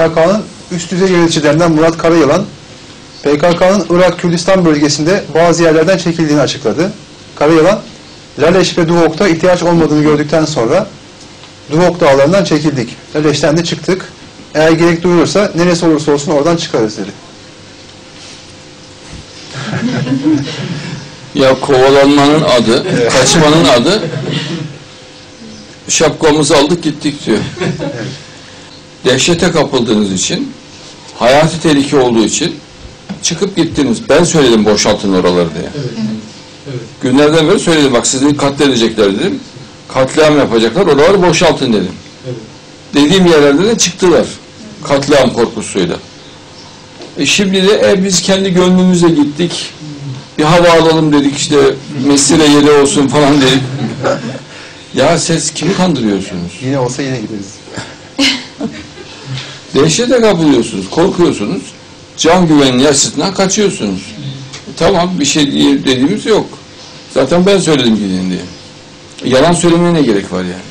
PKK'nın üst düzey yöneticilerinden Murat Karayılan, PKK'nın Irak Kürdistan bölgesinde bazı yerlerden çekildiğini açıkladı. Karayılan, Laleş ve Duhok'ta ihtiyaç olmadığını gördükten sonra Duhok dağlarından çekildik. Laleş'ten de çıktık. Eğer gerek duyulursa neresi olursa olsun oradan çıkarız dedi. Ya kovalanmanın adı, kaçmanın adı şapkamızı aldık gittik diyor. Dehşete kapıldığınız için, hayati tehlike olduğu için çıkıp gittiniz. Ben söyledim boşaltın oraları diye. Günlerden beri söyledim bak sizi katledecekler dedim. Katliam yapacaklar, oraları boşaltın dedim. Dediğim yerlerde de çıktılar. Katliam korkusuyla. E şimdi de e, biz kendi gönlümüzle gittik. Bir hava alalım dedik işte mesire yeri olsun falan dedik. Ya siz kimi kandırıyorsunuz? Yine olsa yine gideriz. Dehşete kapılıyorsunuz, korkuyorsunuz. Can güvenliği açısından kaçıyorsunuz. E, tamam bir şey dediğimiz yok. Zaten ben söyledim gidin diye. Yalan söylemeye ne gerek var yani?